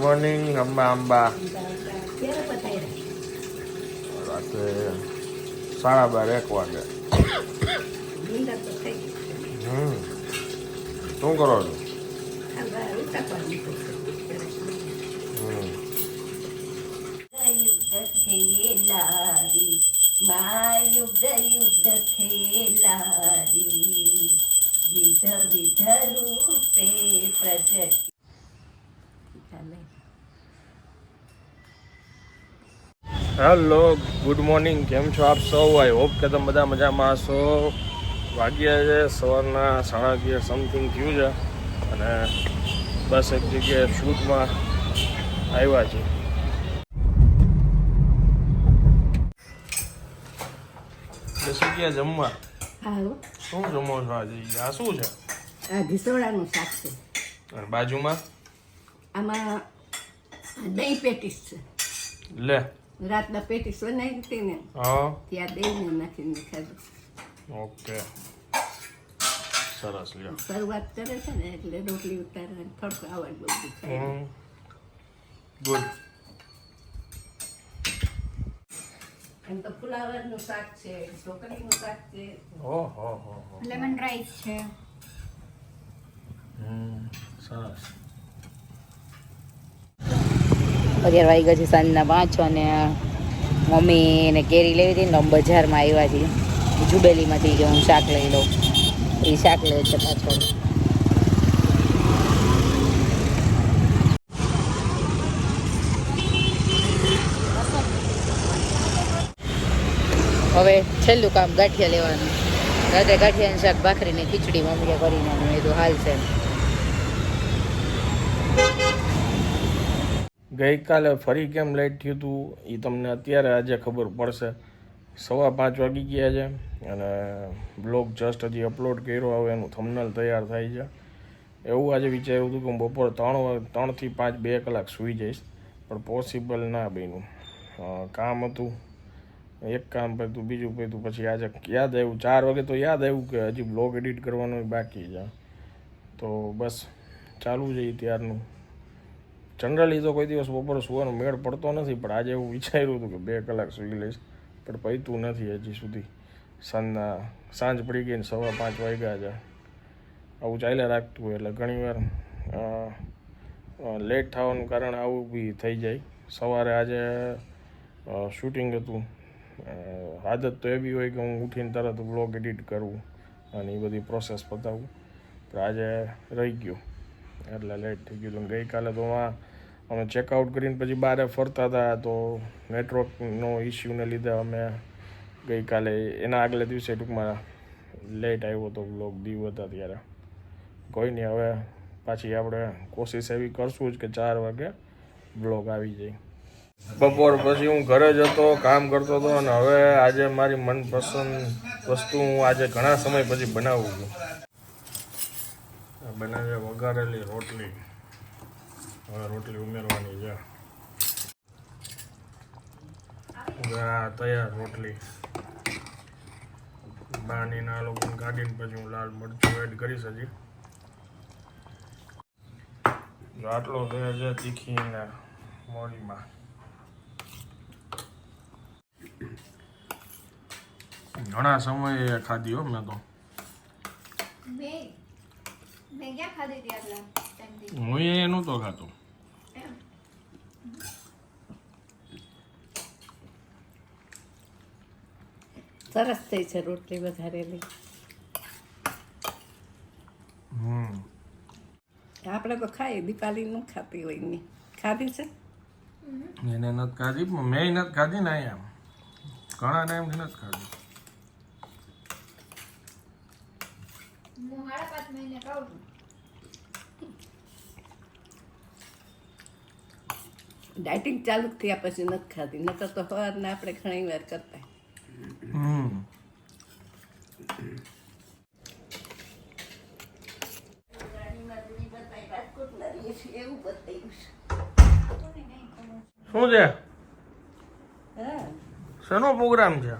Morning Amba Amba રાતે સાડા બાર એક વાગે. હમ. શું કરો છે. હમ. Hello good morning. કેમ છો આપ સૌ? આઈ હોપ કે તમે બધા મજામાં હશો. વાગ્યા છે સવારના સાડા અગિયાર સમથિંગ થયું છે. અને બસ એક જગ્યાએ શૂટમાં આવ્યા છે બેસી ગયા જમવા? શું જમો છો આજે? આ શું છે? આ ઘીસોડાનું શાક છે. અને બાજુમાં? આમાં દહીં પેટીસ છે. લે. રાતના પેટીસ બનાવી હતી ને હા. ત્યાં દહીં નાખીને ખાધું. ઓકે. સરસ લ્યો. શરૂઆત કરે છે ને એટલે રોટલી ઉતારવાની થોડુંક આવડ બધું થાય. ગુડ. એમ તો ફુલાવરનું શાક છે ઢોકળીનું શાક છે. ઓહો હો હો લેમન રાઈસ છે. હમ સરસ. અગિયાર વાગી ગયા છે સાંજના પાંચ અને મમ્મી ને કેરી લેવી હતી ને બજારમાં આવ્યા છીએ. જુબેલીમાંથી કે હું શાક લઈ લઉં. એ શાક લે છે પાછળ. હવે છેલ્લું કામ ગાંઠિયા લેવાનું. રાતે ગાંઠિયાનું શાક ભાખરીને ખીચડી મમ્મીએ કરીને એ તો હાલ છે. ગઈકાલે ફરી કેમ લેટ થયું હતું એ તમને અત્યારે આજે ખબર પડશે. સવા પાંચ વાગી ગયા છે અને બ્લોગ જસ્ટ હજી અપલોડ કર્યો, હવે એનું થમનલ તૈયાર થાય છે. એવું આજે વિચાર્યું હતું કે હું બપોર ત્રણ ત્રણથી પાંચ, બે કલાક સૂઈ જઈશ, પણ પોસિબલ ના બન્યું. કામ હતું. એક કામ પતું બીજું પતું પછી આજે યાદ આવ્યું. ચાર વાગે તો યાદ આવ્યું કે હજી બ્લોગ એડિટ કરવાનું બાકી છે. તો બસ ચાલુ છે ત્યારનું. જનરલી તો કોઈ દિવસ બપોરે સુવાનો મેળ પડતો નથી, પણ આજે એવું વિચાર્યું હતું કે બે કલાક સૂઈ લઈશ. પણ પૈતું નથી હજી સુધી. સાંજના, સાંજ પડી ગઈ ને સવા પાંચ વાગ્યા છે. આવું ચાલ્યા રાખતું હોય એટલે ઘણીવાર લેટ થવાનું કારણ આવું બી થઈ જાય. સવારે આજે શૂટિંગ હતું. આદત તો એવી હોય કે હું ઉઠીને તરત બ્લોગ એડિટ કરું અને એ બધી પ્રોસેસ પતાવું. પણ આજે રહી ગયું. એટલે લેટ થઈ ગયું. ગઈકાલે તો માં અમે ચેકઆઉટ કરીને પછી બહાર ફરતા હતા તો નેટવર્કનો ઇસ્યુને લીધે અમે ગઈકાલે એના આગલે દિવસે ટૂંકમાં લેટ આવ્યો હતો બ્લોગ દીવ હતા ત્યારે. કોઈ નહીં, હવે પાછી આપણે કોશિશ એવી કરશું જ કે ચાર વાગે બ્લોગ આવી જાય. બપોર પછી હું ઘરે જ હતો, કામ કરતો હતો અને હવે આજે મારી મનપસંદ વસ્તુ હું આજે ઘણા સમય પછી બનાવું છું. બનાવે વઘારેલી રોટલી. હવે રોટલી ઉમેરવાની છે. હવે તૈયાર રોટલી. બાની ના લોકોને કાઢીને પછી હું લાલ મરચું એડ કરીશ હજી. આટલો થયો છે તીખીને મોડીમાં ઘણા સમયે ખાધી હો મેં તો. મેં મેં ક્યાં ખાધી હતી આટલા ટાઈમથી હું એ નહોતો ખાતો. સરસ થઈ છે રોટલી વધારેલી. હમ. આપણે તો ખાઈએ દીપાલી ન ખાતી હોયની ખાધી છે? એને નથી ખાધી મેં નથી ખાધી ને અહીંયા. ઘણા ટાઈમથી નથી ખાધી. હું સાડા પાંચ મહિને ખાઉં છું. ડાયટિંગ ચાલુ થયા પછી નથી ખાતી નકર તો ને આપણે ઘણી વાર કરતા. હમ. શું છે? હા. શેનો પ્રોગ્રામ છે?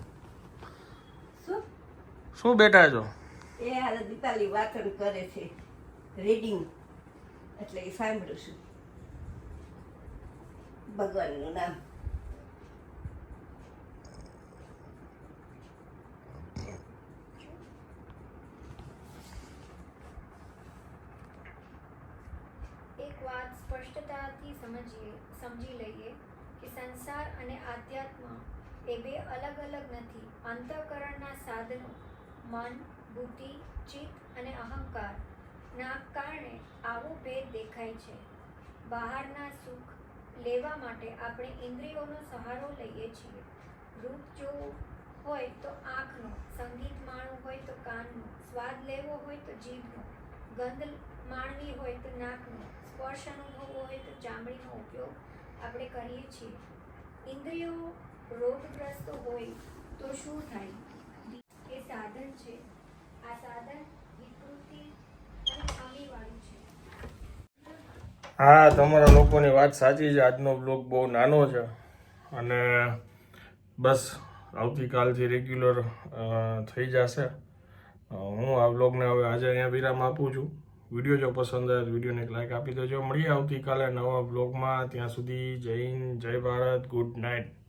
શું? શું બેઠા છો? એ હાલ દીપાલી વાંચન કરે છે. રીડિંગ એટલે એ સાંભળું છું. ભગવાનનું નામ. એક વાત સ્પષ્ટતાથી સમજીએ, સમજી લઈએ કે સંસાર અને આધ્યાત્મ એ બે અલગ અલગ નથી. અંતઃકરણના સાધનો મન, બુદ્ધિ, ચિત્ત અને અહંકાર ના કારણે આવો ભેદ દેખાય છે. બહારના સુખ લેવા માટે આપણે ઇન્દ્રિયોનો સહારો લઈએ છીએ. રૂપ જોવું હોય તો આંખનો, સંગીત માણવું હોય તો કાનનો, સ્વાદ લેવો હોય તો જીભનો, ગંધ માણવી હોય તો નાકનો, સ્પર્શ અનુભવવો હોય તો ચામડીનો ઉપયોગ આપણે કરીએ છીએ. ઇન્દ્રિયો રોગગ્રસ્ત હોય તો શું થાય? સાધન છે. આ સાધન વિકૃતિ હા, તમારા લોકોની વાત સાચી છે. આજનો બ્લોગ બહુ નાનો છે. અને બસ આવતીકાલથી રેગ્યુલર થઈ જશે. હું આ બ્લોગને હવે આજે અહીંયા વિરામ આપું છું. વીડિયો જો પસંદ આવે વિડીયોને એક લાઈક આપી દેજો. મળીએ આવતીકાલે નવા બ્લોગમાં. ત્યાં સુધી જય હિન્દ, જય ભારત. Good night.